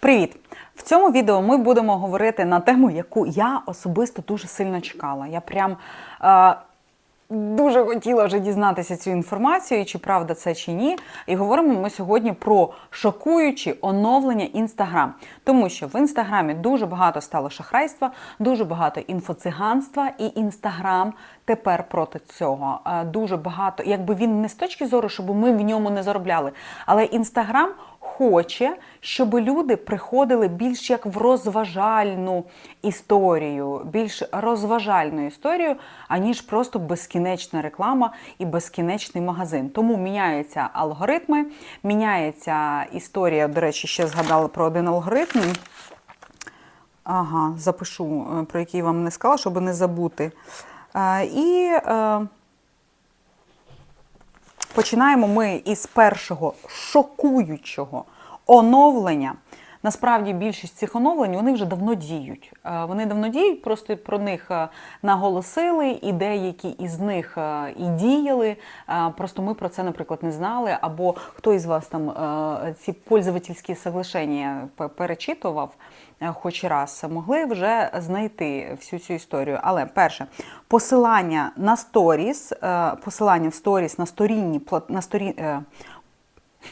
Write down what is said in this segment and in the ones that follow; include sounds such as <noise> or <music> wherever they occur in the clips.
Привіт! В цьому відео ми будемо говорити на тему, яку я особисто дуже сильно чекала. Я прям е, дуже хотіла вже дізнатися цю інформацію, чи правда це чи ні. І говоримо ми сьогодні про шокуючі оновлення Інстаграм. Тому що в інстаграмі дуже багато стало шахрайства, дуже багато інфоциганства, і інстаграм тепер проти цього. Е, Дуже багато, якби він не з точки зору, щоб ми в ньому не заробляли, але інстаграм хоче, щоб люди приходили більш як в розважальну історію, більш розважальну історію, аніж просто безкінечна реклама і безкінечний магазин. Тому міняються алгоритми, міняється історія. До речі, ще згадала про один алгоритм. Ага, запишу, е, про який вам не сказала, щоб не забути. Е, І е, починаємо ми із першого шокуючого оновлення. Насправді більшість цих оновлень вони вже давно діють. Е, Вони давно діють, просто про них е, наголосили, і деякі із них е, і діяли. Просто ми про це, наприклад, не знали. Або хто із вас там ці пользовательські соглашення перечитував хоч раз, могли вже знайти всю цю історію. Але перше, посилання на сторіс, е, посилання в сторіс на сторінні на сторі, е,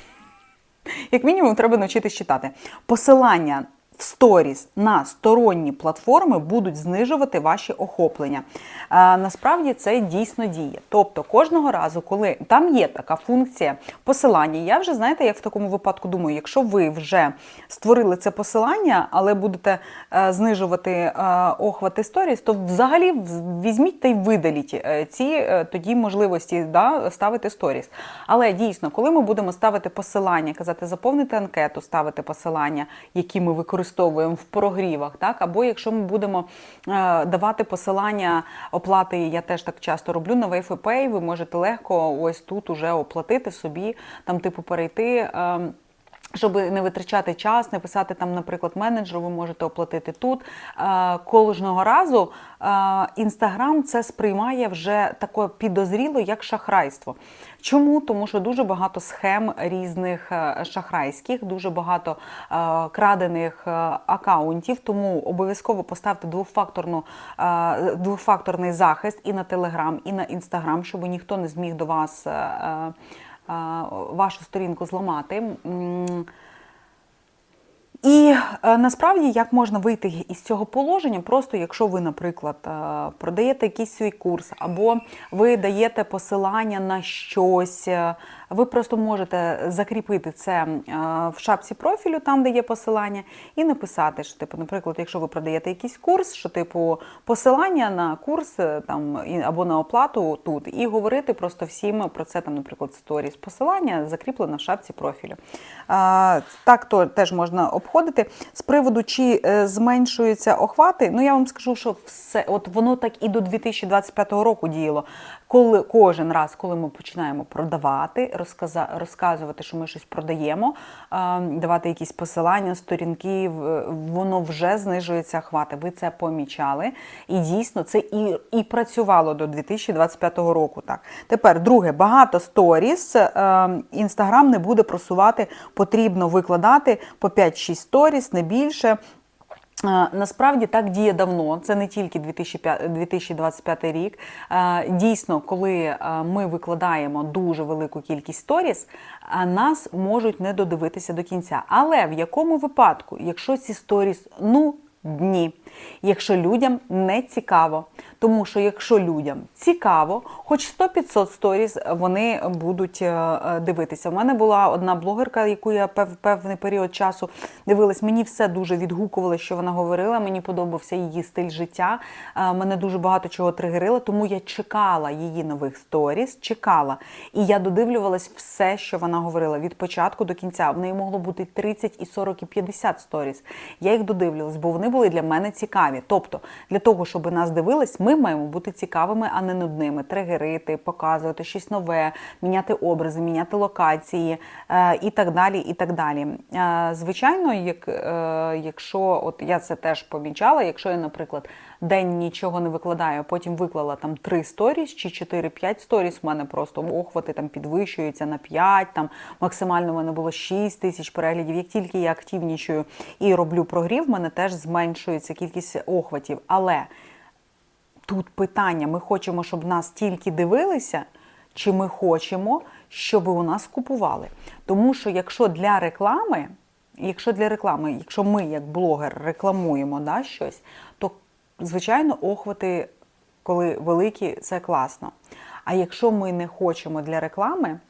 <laughs> як мінімум, треба навчитись читати. Посилання в сторіс на сторонні платформи будуть знижувати ваші охоплення. А, насправді це дійсно діє. Тобто кожного разу, коли там є така функція посилання, я вже знаєте, як в такому випадку думаю, якщо ви вже створили це посилання, але будете е, знижувати е, охвати сторіс, то взагалі візьміть та й видаліть е, ці тоді можливості да, ставити сторіс. Але дійсно, коли ми будемо ставити посилання, казати заповнити анкету, ставити посилання, які ми використовуємо в прогрівах, так або якщо ми будемо е, давати посилання оплати, я теж так часто роблю на WayFPay, ви можете легко ось тут уже оплатити собі, там типу перейти. Е, щоб не витрачати час, не писати там, наприклад, менеджеру, ви можете оплатити тут. Е, Кожного разу Інстаграм це сприймає вже таке підозріло, як шахрайство. Чому? Тому що дуже багато схем різних е, шахрайських, дуже багато е, крадених е, акаунтів. Тому обов'язково поставте двофакторну, е, двофакторний захист і на Телеграм, і на Інстаграм, щоб ніхто не зміг до вас. Вашу сторінку зламати. І е, насправді як можна вийти із цього положення, просто якщо ви, наприклад, е, продаєте якийсь свій курс, або ви даєте посилання на щось, е, ви просто можете закріпити це е, в шапці профілю, там де є посилання, і написати, що типу, наприклад, якщо ви продаєте якийсь курс, що типу посилання на курс е, там або на оплату тут, і говорити просто всім про це, там, наприклад, сторіс. Посилання закріплено в шапці профілю. Так то теж можна обходити. З приводу, чи е, зменшуються охвати, ну я вам скажу, що все, от воно так і до 2025 року діяло. Коли кожен раз, коли ми починаємо продавати, розказа, розказувати, що ми щось продаємо, давати якісь посилання, сторінки, воно вже знижується охвати. Ви це помічали. І дійсно це і, і працювало до 2025 року. Так. Тепер, друге, багато сторіс. Інстаграм не буде просувати, потрібно викладати по 5-6 сторіс, не більше. Насправді так діє давно. Це не тільки 2005 2025 рік. Дійсно, коли ми викладаємо дуже велику кількість сторіс, нас можуть не додивитися до кінця. Але в якому випадку, якщо ці сторіс ну дні, якщо людям не цікаво, тому що якщо людям цікаво, хоч 100-500 сторіс вони будуть е, е, дивитися. У мене була одна блогерка, яку я пев, певний період часу дивилась. Мені все дуже відгукувало, що вона говорила. Мені подобався її стиль життя. Е, Мене дуже багато чого тригерило, тому я чекала її нових сторіс, чекала. І я додивлювалась все, що вона говорила від початку до кінця. В неї могло бути 30, і 40, і 50 сторіс. Я їх додивлювалась, бо вони були для мене цікаві. Тобто, для того, щоб нас дивились, ми маємо бути цікавими, а не нудними, тригерити, показувати щось нове, міняти образи, міняти локації е, і так далі. І так далі. Е, звичайно, як, е, якщо от я це теж помічала, якщо я, наприклад, день нічого не викладаю, потім виклала там 3 сторіс чи 4-5 сторіс, в мене просто охвати там підвищуються на 5, там максимально в мене було 6 тисяч переглядів. Як тільки я активнічую і роблю прогрів, в мене теж зменшується кількість охватів. Але тут питання: ми хочемо, щоб нас тільки дивилися, чи ми хочемо, щоб у нас купували. Тому що якщо для реклами, якщо для реклами, якщо ми як блогер рекламуємо да, щось, то звичайно охвати, коли великі, це класно. А якщо ми не хочемо для реклами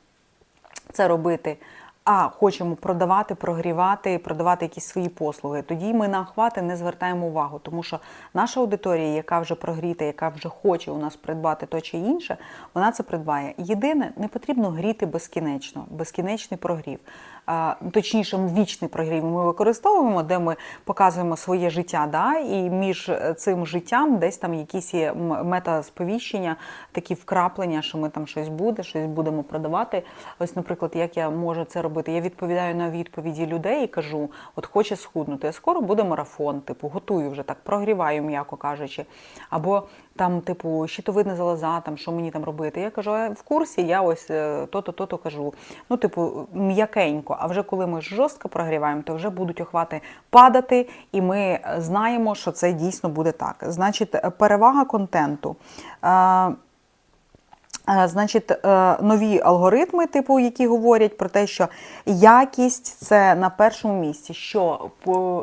це робити, а хочемо продавати, прогрівати, продавати якісь свої послуги, тоді ми на охвати не звертаємо увагу, тому що наша аудиторія, яка вже прогріта, яка вже хоче у нас придбати то чи інше, вона це придбає. Єдине, не потрібно гріти безкінечно, безкінечний прогрів. А, точніше, вічний прогрів ми використовуємо, де ми показуємо своє життя, да, і між цим життям десь там якісь є мета-сповіщення, такі вкраплення, що ми там щось буде, щось будемо продавати. Ось, наприклад, як я можу це робити? Я відповідаю на відповіді людей і кажу: от хоче схуднути, скоро буде марафон, типу, готую вже так, прогріваю, м'яко кажучи. Або там, типу, щитовидна залоза, там що мені там робити. Я кажу, «А в курсі, я ось е, то-то, то-то кажу. Ну, типу, м'якенько. А вже коли ми жорстко прогріваємо, то вже будуть охвати падати, і ми знаємо, що це дійсно буде так. Значить, перевага контенту. Е, Е, Значить, нові алгоритми, типу, які говорять про те, що якість це на першому місці, що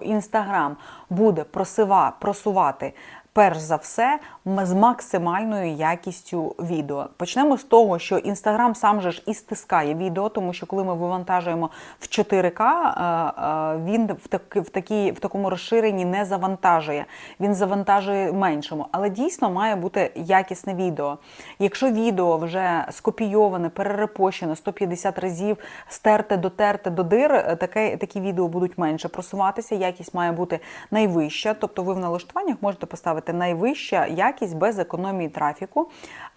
Інстаграм буде просива, просувати. Перш за все, з максимальною якістю відео. Почнемо з того, що Інстаграм сам же ж і стискає відео, тому що коли ми вивантажуємо в 4К, е, е, він в, таки, в, такій, в такому розширенні не завантажує. Він завантажує меншому. Але дійсно має бути якісне відео. Якщо відео вже скопійоване, перерепощене 150 разів, стерте, дотерте до дир, е, таке, такі відео будуть менше просуватися. Якість має бути найвища. Тобто ви в налаштуваннях можете поставити найвища якість без економії трафіку.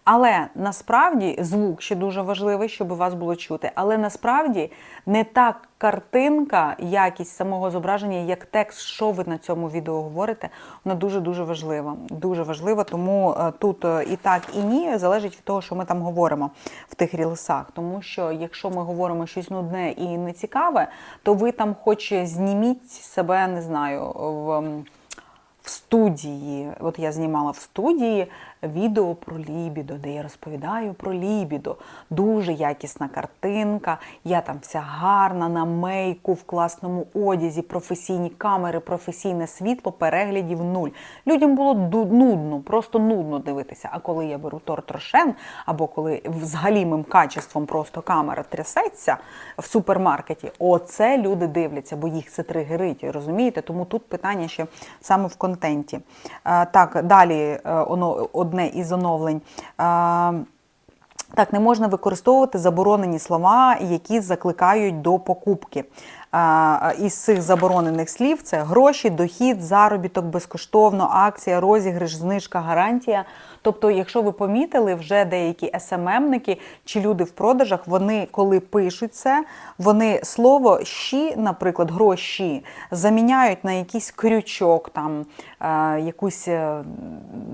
Але насправді звук ще дуже важливий, щоб вас було чути. Але насправді не та картинка, якість самого зображення, як текст, що ви на цьому відео говорите, вона дуже дуже важлива. Дуже важлива, тому е, тут е, і так, і ні залежить від того, що ми там говоримо в тих рілсах. Тому що якщо ми говоримо щось нудне і нецікаве, то ви там, хоч зніміть себе, не знаю, в. В студії, от я знімала в студії відео про лібідо, де я розповідаю про лібідо. Дуже якісна картинка. Я там вся гарна на мейку, в класному одязі, професійні камери, професійне світло, переглядів нуль. Людям було нудно, просто нудно дивитися. А коли я беру торт Рошен, або коли з галімим качеством просто камера трясеться в супермаркеті, оце люди дивляться, бо їх це тригерить, розумієте? Тому тут питання ще саме в контенті. Е, Так, далі е, оно- одне із оновлень. Так, не можна використовувати заборонені слова, які закликають до покупки. Із цих заборонених слів це гроші, дохід, заробіток, безкоштовно, акція, розіграш, знижка, гарантія. Тобто, якщо ви помітили, вже деякі СММники чи люди в продажах, вони коли пишуть це, вони слово щі, наприклад, гроші, заміняють на якийсь крючок, там е, якусь е,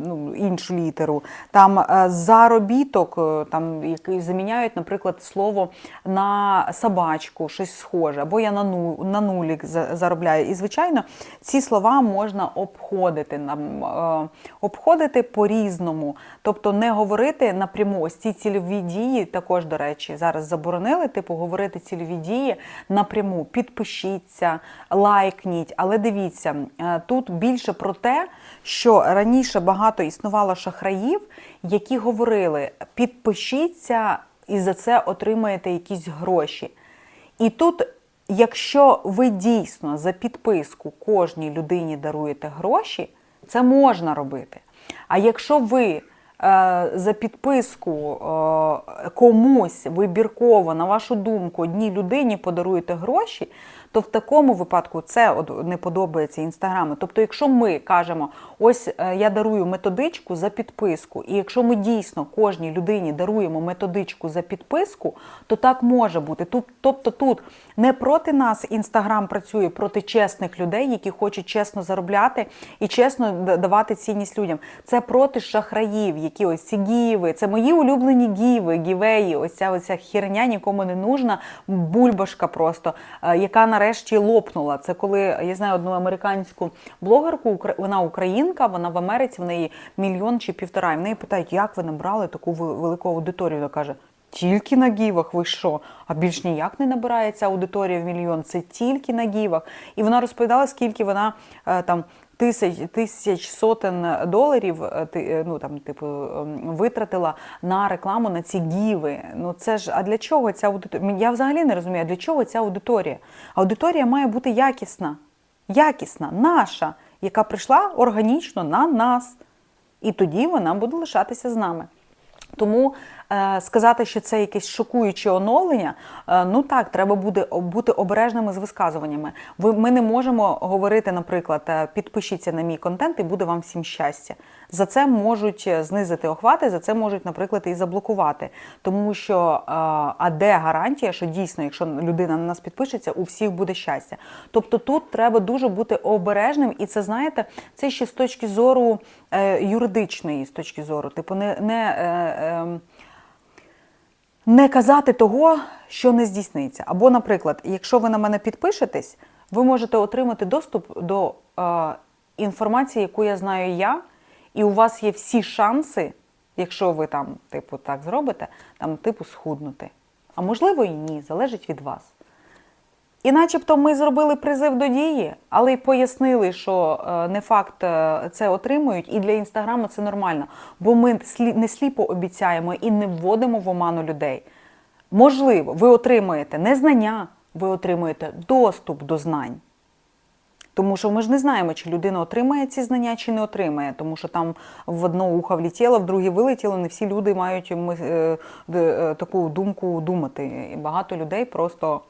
ну, іншу літеру, там е, заробіток, е, там який заміняють, наприклад, слово на собачку, щось схоже, або я на ну на нулік заробляю. І звичайно, ці слова можна обходити нам е, обходити по-різному. Тобто не говорити напряму. Ось ці цільові дії також, до речі, зараз заборонили, типу, говорити цільові дії напряму. Підпишіться, лайкніть. Але дивіться, е, тут більше про те, що раніше багато існувало шахраїв, які говорили: підпишіться і за це отримаєте якісь гроші. І тут, якщо ви дійсно за підписку кожній людині даруєте гроші, це можна робити. А якщо ви за підписку е, комусь вибірково, на вашу думку, одній людині подаруєте гроші, то в такому випадку це не подобається інстаграму. Тобто, якщо ми кажемо, ось е, я дарую методичку за підписку, і якщо ми дійсно кожній людині даруємо методичку за підписку, то так може бути. Тобто тут не проти нас інстаграм працює проти чесних людей, які хочуть чесно заробляти і чесно давати цінність людям. Це проти шахраїв, які ось ці гіви. Це мої улюблені гіви, гівеї. Ось ця оця херня нікому не нужна. Бульбашка просто, е, яка нарешті лопнула. Це коли я знаю одну американську блогерку, вона українка, вона в Америці, в неї мільйон чи півтора. І в неї питають, як ви набрали таку велику аудиторію. Вона каже. Тільки на гівах, ви що? А більш ніяк не набирається аудиторія в мільйон. Це тільки на гівах. І вона розповідала, скільки вона е, там тисяч, тисяч сотень доларів е, е, ну, там, типу, ем, витратила на рекламу на ці гіви. Ну це ж а для чого ця аудиторія? Я взагалі не розумію, для чого ця аудиторія? Аудиторія має бути якісна, якісна, наша, яка прийшла органічно на нас. І тоді вона буде лишатися з нами. Тому сказати, що це якесь шокуюче оновлення, е, ну так, треба буде бути обережними з висказуваннями. Ви, ми не можемо говорити, наприклад, е, підпишіться на мій контент і буде вам всім щастя. За це можуть е, знизити охвати, за це можуть, наприклад, і заблокувати. Тому що е, а де гарантія, що дійсно, якщо людина на нас підпишеться, у всіх буде щастя. Тобто тут треба дуже бути обережним, і це знаєте, це ще з точки зору е, юридичної, з точки зору, типу, не, не, е, е, не казати того, що не здійсниться. Або, наприклад, якщо ви на мене підпишетесь, ви можете отримати доступ до е, інформації, яку я знаю я, і у вас є всі шанси, якщо ви там, типу, так зробите, там, типу, схуднути. А можливо і ні, залежить від вас. І начебто ми зробили призив до дії, але й пояснили, що е, не факт е, це отримують, і для інстаграму це нормально. Бо ми не сліпо обіцяємо і не вводимо в оману людей. Можливо, ви отримаєте не знання, ви отримуєте доступ до знань. Тому що ми ж не знаємо, чи людина отримає ці знання, чи не отримає. Тому що там в одне ухо влетіло, в друге вилетіло. Не всі люди мають е, таку думку думати. І багато людей просто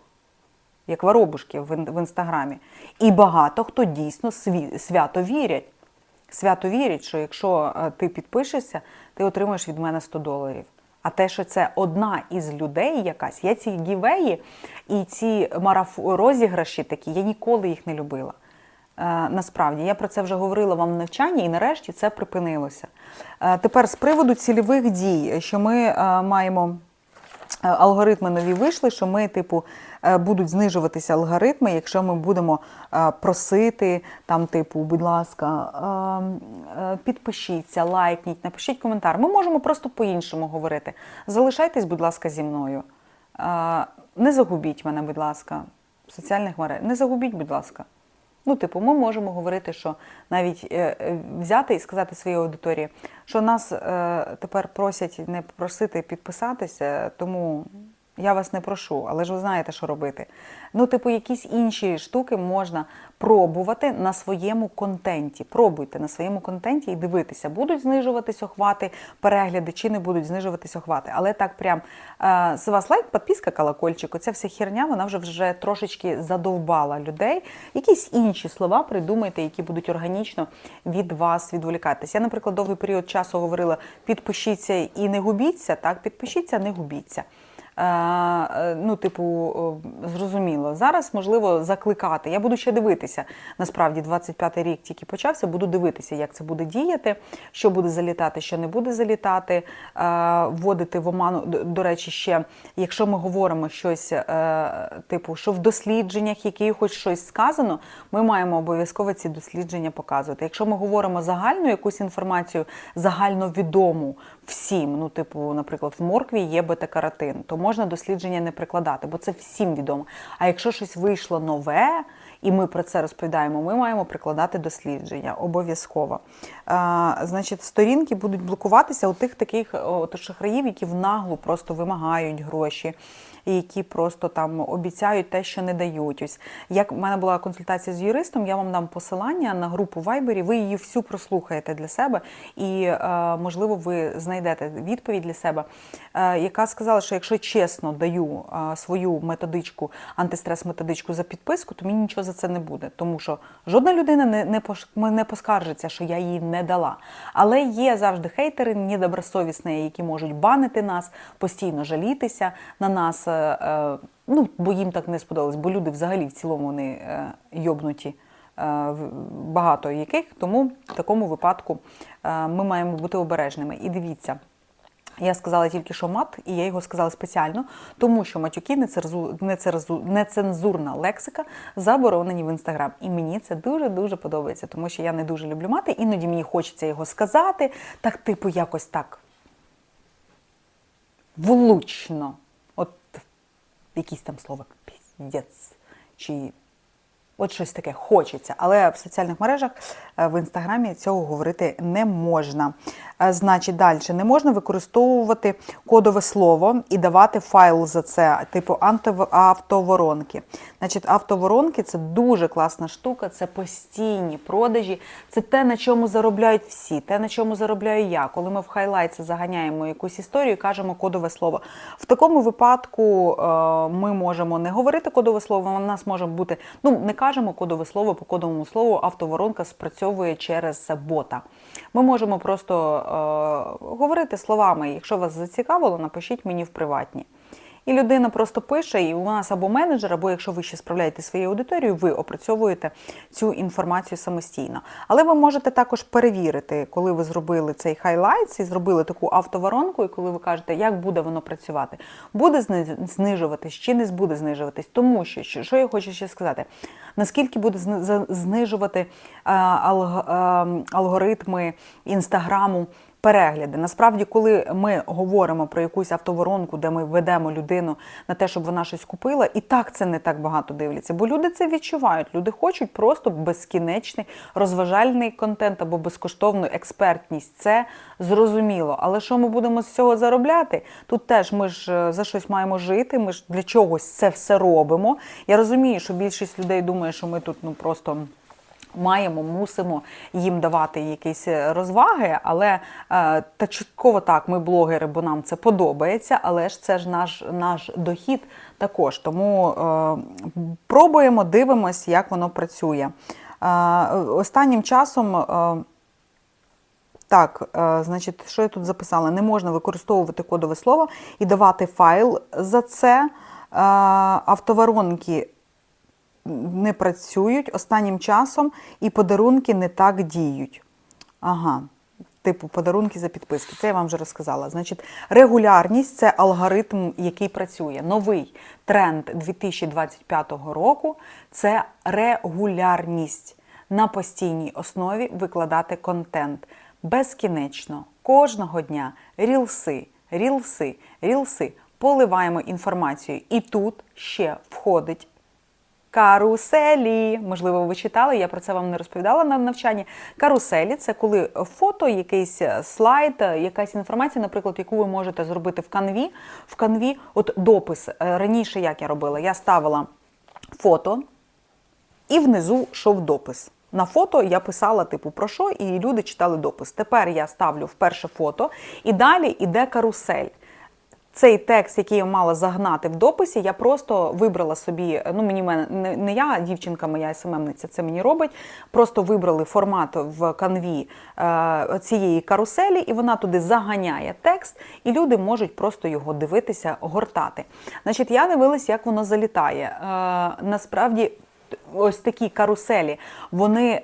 як воробушки в, інстаграмі. І багато хто дійсно свято вірять. Свято вірять, що якщо е, ти підпишешся, ти отримаєш від мене 100 доларів. А те, що це одна із людей якась, я ці гівеї і ці мараф... розіграші такі, я ніколи їх не любила. Е, насправді, я про це вже говорила вам в навчанні, і нарешті це припинилося. Е, тепер з приводу цільових дій, що ми е, маємо е, алгоритми нові вийшли, що ми, типу, будуть знижуватися алгоритми, якщо ми будемо е, просити, там, типу, будь ласка, е, е, підпишіться, лайкніть, напишіть коментар. Ми можемо просто по-іншому говорити. Залишайтесь, будь ласка, зі мною. Е, Не загубіть мене, будь ласка, в соціальних мережах. Не загубіть, будь ласка. Ну, типу, ми можемо говорити, що навіть е, е, взяти і сказати своїй аудиторії, що нас е, тепер просять не просити підписатися, тому я вас не прошу, але ж ви знаєте, що робити. Ну, типу, якісь інші штуки можна пробувати на своєму контенті. Пробуйте на своєму контенті і дивитися, будуть знижуватись охвати, перегляди чи не будуть знижуватись охвати. Але так прям е, з вас лайк, підписка, колокольчик, оця вся херня, вона вже вже трошечки задовбала людей. Якісь інші слова придумайте, які будуть органічно від вас відволікатися. Я, наприклад, довгий період часу говорила: підпишіться і не губіться. Так, підпишіться, не губіться. Е, е, ну, типу, зрозуміло. Зараз можливо закликати. Я буду ще дивитися. Насправді, 25-й рік тільки почався. Буду дивитися, як це буде діяти, що буде залітати, що не буде залітати, е, вводити в оману. До, речі, ще якщо ми говоримо щось, типу, що в дослідженнях, якихось щось сказано, ми маємо обов'язково ці дослідження показувати. Якщо ми говоримо загальну якусь інформацію, загальновідому всім, ну, типу, наприклад, в моркві є бета-каротин, то можна дослідження не прикладати, бо це всім відомо. А якщо щось вийшло нове, і ми про це розповідаємо, ми маємо прикладати дослідження обов'язково. Значить, сторінки будуть блокуватися у тих таких от, шахраїв, які в наглу просто вимагають гроші, які просто там обіцяють те, що не дають. Ось як в мене була консультація з юристом, я вам дам посилання на групу Viber, ви її всю прослухаєте для себе, і е, можливо ви знайдете відповідь для себе, е, яка сказала, що якщо чесно даю е, свою методичку, антистрес-методичку за підписку, то мені нічого за це не буде, тому що жодна людина не, не, поскаржиться, що я її не дала. Але є завжди хейтери, недобросовісні, які можуть банити нас, постійно жалітися на нас. Е, Ну, бо їм так не сподобалось, бо люди взагалі в цілому вони е, йобнуті. е, Багато яких, тому в такому випадку ми маємо бути обережними. І дивіться, я сказала тільки, що мат, і я його сказала спеціально, тому що матюки нецензурна лексика заборонені в інстаграм. І мені це дуже дуже подобається, тому що я не дуже люблю мати. Іноді мені хочеться його сказати, так, типу, якось так влучно. Якісь там слова піздець чи От щось таке хочеться, але в соціальних мережах е, в інстаграмі цього говорити не можна. Е, Значить, далі не можна використовувати кодове слово і давати файл за це, типу автоворонки. Значить, автоворонки це дуже класна штука, це постійні продажі, це те, на чому заробляють всі, те, на чому заробляю я. Коли ми в хайлайтси заганяємо якусь історію кажемо кодове слово. В такому випадку е, ми можемо не говорити кодове слово, у нас може бути, ну не кажемо кодове слово по кодовому слову, автоворонка спрацьовує через бота. Ми можемо просто е, говорити словами. Якщо вас зацікавило, напишіть мені в приватні. І людина просто пише, і у нас або менеджер, або якщо ви ще справляєте своєю аудиторією, ви опрацьовуєте цю інформацію самостійно. Але ви можете також перевірити, коли ви зробили цей хайлайтс і зробили таку автоворонку, і коли ви кажете, як буде воно працювати, буде знижуватись чи не буде знижуватись. Тому що що, я хочу ще сказати, наскільки буде знижувати е, е, алгоритми інстаграму перегляди. Насправді, коли ми говоримо про якусь автоворонку, де ми ведемо людину на те, щоб вона щось купила, і так це не так багато дивляться, бо люди це відчувають. Люди хочуть просто безкінечний розважальний контент або безкоштовну експертність. Це зрозуміло. Але що ми будемо з цього заробляти? Тут теж ми ж е, за щось маємо жити. Ми ж для чогось це все робимо. Я розумію, що більшість людей думає, що ми тут ну просто маємо, мусимо їм давати якісь е, розваги, але е, та чутково так, ми блогери, бо нам це подобається, але ж це ж наш, наш дохід також. Тому е, пробуємо, дивимось, як воно працює. Е, останнім часом. Е, так, е, значить, що я тут записала? Не можна використовувати кодове слово і давати файл за це. Автоворонки не працюють останнім часом і подарунки не так діють. Ага. Типу подарунки за підписки. Це я вам вже розказала. Значить, регулярність це алгоритм, який працює. Новий тренд 2025 року це регулярність на постійній основі викладати контент безкінечно кожного дня. Рілси, рілси, рілси. Поливаємо інформацією. І тут ще входить Каруселі, можливо, ви читали, я про це вам не розповідала на навчанні. Каруселі це коли фото, якийсь слайд, якась інформація, наприклад, яку ви можете зробити в канві. В канві, от допис. Е, Раніше як я робила? Я ставила фото і внизу йшов допис. На фото я писала, типу, про що, і люди читали допис. Тепер я ставлю вперше фото, і далі йде карусель. Цей текст, який я мала загнати в дописі, я просто вибрала собі. Ну мені мене не, я, дівчинка моя СММниця, це мені робить. Просто вибрали формат в канві е, цієї каруселі, і вона туди заганяє текст, і люди можуть просто його дивитися, гортати. Значить, я дивилась, як воно залітає. Е, насправді. Ось такі каруселі, вони е,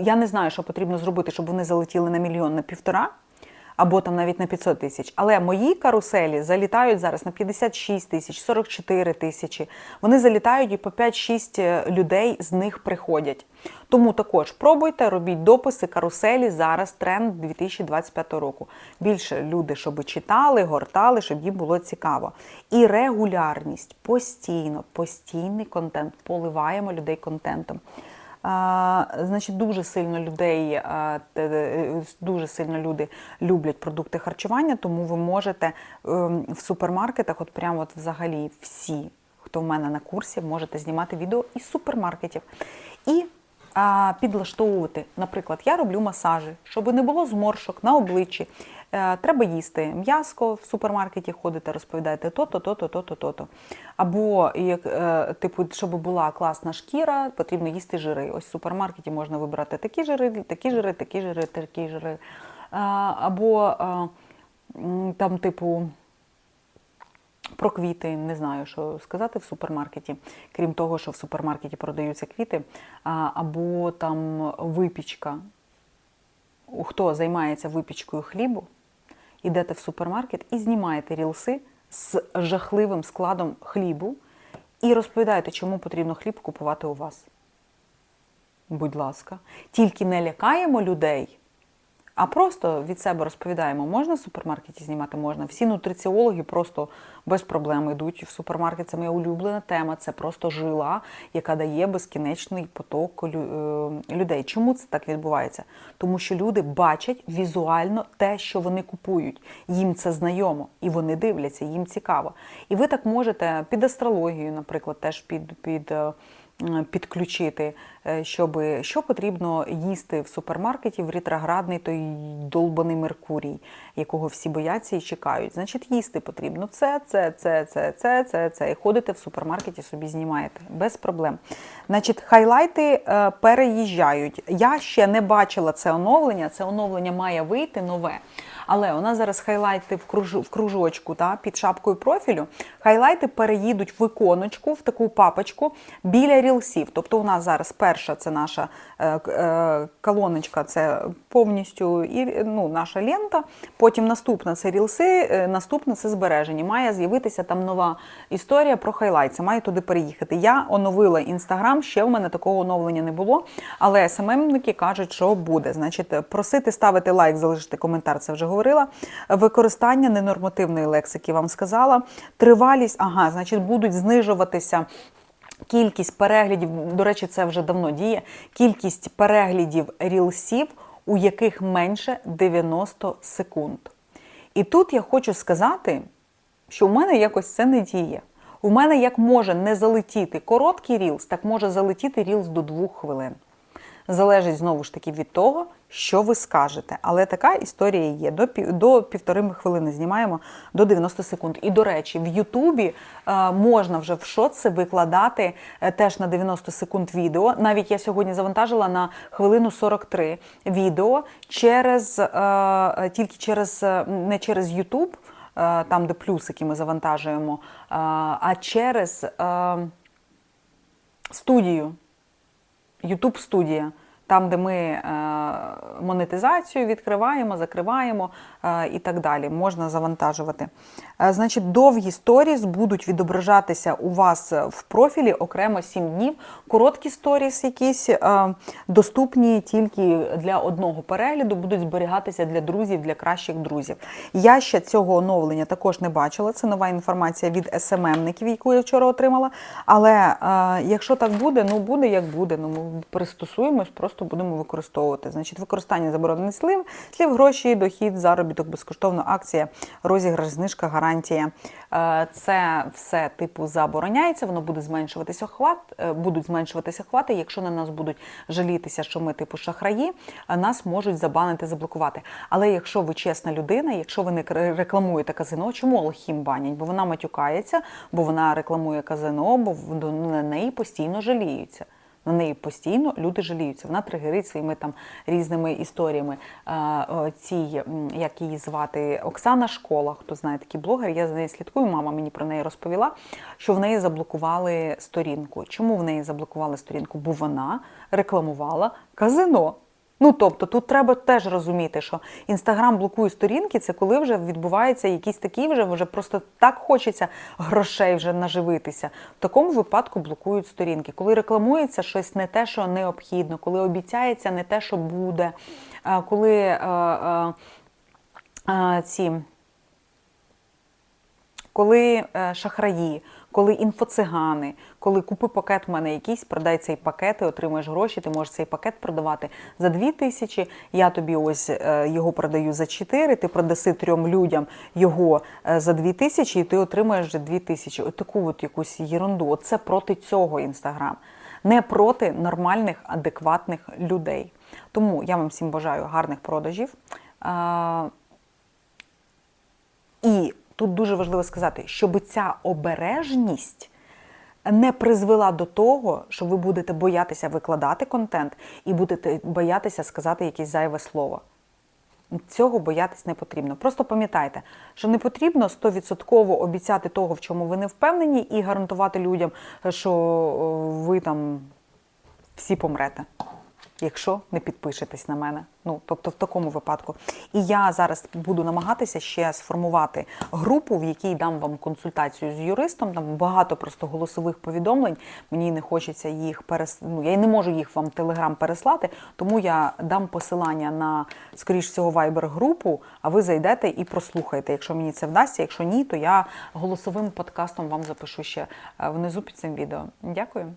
я не знаю, що потрібно зробити, щоб вони залетіли на мільйон на півтора або там навіть на 500 тисяч. Але мої каруселі залітають зараз на 56 тисяч, 44 тисячі. Вони залітають і по 5-6 людей з них приходять. Тому також пробуйте, робіть дописи, каруселі. Зараз тренд 2025 року. Більше люди, щоб читали, гортали, щоб їм було цікаво. І регулярність постійно, постійний контент. Поливаємо людей контентом. Значить, дуже сильно людей, те- дуже сильно люди люблять продукти харчування, тому ви можете ем, в супермаркетах, от прямо от взагалі всі, хто в мене на курсі, можете знімати відео із супермаркетів. І підлаштовувати. Наприклад, я роблю масажі, щоб не було зморшок на обличчі. Е, Треба їсти м'яско в супермаркеті ходите, розповідаєте то-то, то-то, то-то, то-то. Або як е, типу, щоб була класна шкіра, потрібно їсти жири. Ось в супермаркеті можна вибрати такі жири, такі жири, такі жири, такі жири. Або там, типу, про квіти не знаю, що сказати в супермаркеті, крім того, що в супермаркеті продаються квіти, або там випічка. Хто займається випічкою хлібу, йдете в супермаркет і знімаєте рілси з жахливим складом хлібу і розповідаєте, чому потрібно хліб купувати у вас. Будь ласка, тільки не лякаємо людей, а просто від себе розповідаємо, можна в супермаркеті знімати? Можна. Всі нутриціологи просто без проблем йдуть в супермаркет. Це моя улюблена тема. Це просто жила, яка дає безкінечний поток е, людей. Чому це так відбувається? Тому що люди бачать візуально те, що вони купують. Їм це знайомо, і вони дивляться, їм цікаво. І ви так можете під астрологію, наприклад, теж під. під е, підключити, е, щоб що потрібно їсти в супермаркеті в ретроградний той долбаний Меркурій, якого всі бояться і чекають. Значить, їсти потрібно це, це, це, це, це, це, це. І ходите в супермаркеті, собі знімаєте без проблем. Значить, хайлайти е, переїжджають. Я ще не бачила це оновлення. Це оновлення має вийти нове. Але у нас зараз хайлайти в, кружу, в кружочку та, під шапкою профілю. Хайлайти переїдуть в іконочку, в таку папочку біля рілсів. Тобто у нас зараз перша це наша е, е, колоночка, це повністю і, ну, наша лента. Потім наступна це рілси, е, наступна це збережені. Має з'явитися там нова історія про хайлайт. Це має туди переїхати. Я оновила інстаграм, ще в мене такого оновлення не було. Але СММники кажуть, що буде. Значить, просити ставити лайк, залишити коментар, це вже говорила. Використання ненормативної лексики вам сказала. Тривалість, ага, значить, будуть знижуватися. Кількість переглядів, до речі, це вже давно діє. Кількість переглядів рілсів, у яких менше 90 секунд. І тут я хочу сказати, що в мене якось це не діє. У мене як може не залетіти короткий рілс, так може залетіти рілс до двох хвилин. Залежить знову ж таки від того, що ви скажете. Але така історія є. До, пів- до півтори хвилини знімаємо до 90 секунд. І до речі, в Ютубі е, можна вже в шоци викладати е, теж на 90 секунд відео. Навіть я сьогодні завантажила на хвилину 43 відео через е, тільки через не через Ютуб, там де плюсики ми завантажуємо, а через студію. YouTube студія, там, де ми е, монетизацію відкриваємо, закриваємо е, і так далі. Можна завантажувати. Е, значить, довгі сторіс будуть відображатися у вас в профілі окремо 7 днів. Короткі сторіс якісь доступні тільки для одного перегляду, будуть зберігатися для друзів, для кращих друзів. Я ще цього оновлення також не бачила. Це нова інформація від СММників, яку я вчора отримала. Але якщо так буде, ну буде як буде. Ну ми пристосуємось, просто будемо використовувати. Значить, використання заборонених слів, слів, гроші, дохід, заробіток, безкоштовна акція, розіграш, знижка, гарантія. Е, Це все типу забороняється. Воно буде зменшуватися охват, е, будуть зменшуватися охвати. Якщо на нас будуть жалітися, що ми типу шахраї, а нас можуть забанити, заблокувати. Але якщо ви чесна людина, якщо ви не рекламуєте казино, чому Алхім банять? Бо вона матюкається, бо вона рекламує казино, бо на неї постійно жаліються. На неї постійно люди жаліються. Вона тригерить своїми там різними історіями. М, як її звати, Оксана Школа, хто знає такий блогер, я за нею слідкую. Мама мені про неї розповіла, що в неї заблокували сторінку. Чому в неї заблокували сторінку? Бо вона рекламувала казино. Ну тобто тут треба теж розуміти, що інстаграм блокує сторінки, це коли вже відбувається якісь такі, вже вже просто так хочеться грошей вже наживитися. В такому випадку блокують сторінки. Коли рекламується щось не те, що необхідно, коли обіцяється не те, що буде, коли е, е, е, ці коли е, шахраї, коли інфоцигани, коли купи пакет в мене якийсь, продай цей пакет, і отримаєш гроші, ти можеш цей пакет продавати за 2 тисячі, я тобі ось е, його продаю за 4, ти продаси трьом людям його е, за 2 тисячі, і ти отримаєш вже 2 тисячі. От таку от якусь єрунду. От це проти цього Інстаграм, не проти нормальних, адекватних людей. Тому я вам всім бажаю гарних продажів. А, і тут дуже важливо сказати, щоб ця обережність не призвела до того, що ви будете боятися викладати контент і будете боятися сказати якесь зайве слово. Цього боятись не потрібно. Просто пам'ятайте, що не потрібно 100% обіцяти того, в чому ви не впевнені, і гарантувати людям, що ви там всі помрете, якщо не підпишетесь на мене. Ну, тобто в такому випадку. І я зараз буду намагатися ще сформувати групу, в якій дам вам консультацію з юристом. Там багато просто голосових повідомлень. Мені не хочеться їх перес... ну, я не можу їх вам Телеграм переслати, тому я дам посилання на, скоріш всього, Viber групу, а ви зайдете і прослухаєте. Якщо мені це вдасться, якщо ні, то я голосовим подкастом вам запишу ще е, внизу під цим відео. Дякую.